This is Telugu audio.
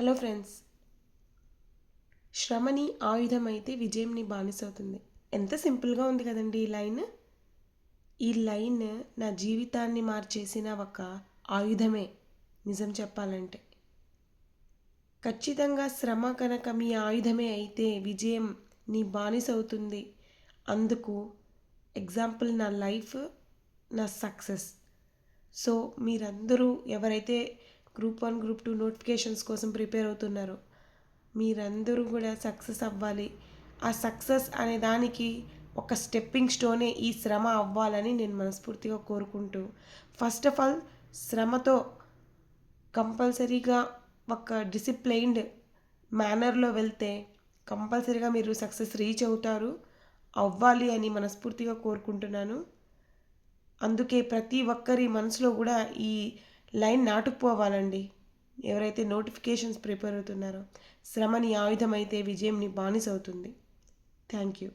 Hello friends. శ్రమని ఆయుధం ఆయుధమైతే విజయంని బానిసవుతుంది. ఎంత సింపుల్గా ఉంది కదండి ఈ లైన్. ఈ లైన్ నా జీవితాన్ని మార్చేసిన ఒక ఆయుధమే నిజం చెప్పాలంటే. ఖచ్చితంగా శ్రమ కనుక మీ ఆయుధమే అయితే విజయం నీ బానిస అవుతుంది అందుకు ఎగ్జాంపుల్ నా లైఫ్ నా సక్సెస్. సో మీరందరూ ఎవరైతే group one group two notifications కోసం ప్రిపేర్ అవుతున్నారు. మీరందరూ కూడా సక్సెస్ అవ్వాలి. ఆ సక్సెస్ అనే దానికి ఒక స్టెప్పింగ్ స్టోనే ఈ శ్రమ అవ్వాలని నేను మనస్ఫూర్తిగా కోరుకుంటూ ఫస్ట్ ఆఫ్ ఆల్ శ్రమతో కంపల్సరీగా ఒక డిసిప్లైన్డ్ మేనర్లో వెళ్తే కంపల్సరీగా మీరు సక్సెస్ రీచ్ అవుతారు అవ్వాలి అని మనస్ఫూర్తిగా కోరుకుంటున్నాను. అందుకే ప్రతి ఒక్కరి మనసులో కూడా ఈ లైన్ నాటుకుపోవాలండి. ఎవరైతే నోటిఫికేషన్స్ ప్రిపేర్ అవుతున్నారో శ్రమని ఆయుధమైతే విజయం నీ బానిస అవుతుంది. Thank you.